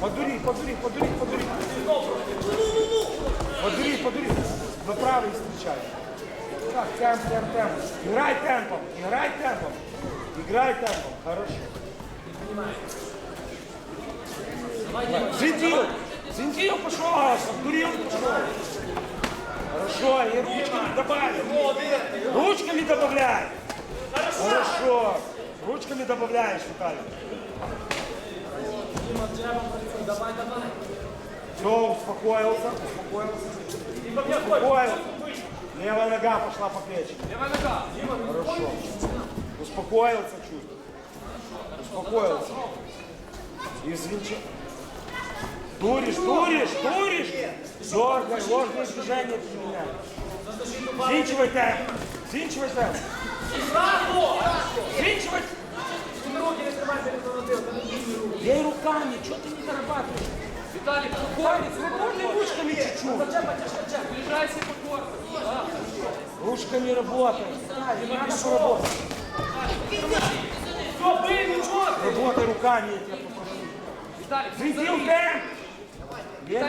подурив, подурив, подурив. Подурив, подурив. На правый встречай. Так, темп, темп, темп. Играй темпом, играй темпом. Играй темпом. Хорошо. Зинтил! Зинтил пошел! Обдурил пошел! Хорошо, и ручками добавим. Ручками добавляй. Хорошо. Ручками добавляешь, Виталий. Все, успокоился, успокоился. Успокоился. Левая нога пошла по плечи. Левая нога. Хорошо. Успокоился чуть. Успокоился. Извинчи. Дуришь, дуришь, дуришь. Дергай, ложные движения применяй. Зинчивай темп. Зинчивай темп. Зинчивай. Бей руками, что ты не дорабатываешь? Виталик, Корни, свободными ручками чуть-чуть. приближайся по корпусу. Да. Ручками работай. Не надо поработать. Все, бей, ну чё ты? Работай руками, я тебя попрошу. Виталик, Зинтил забей. темп. Виталик,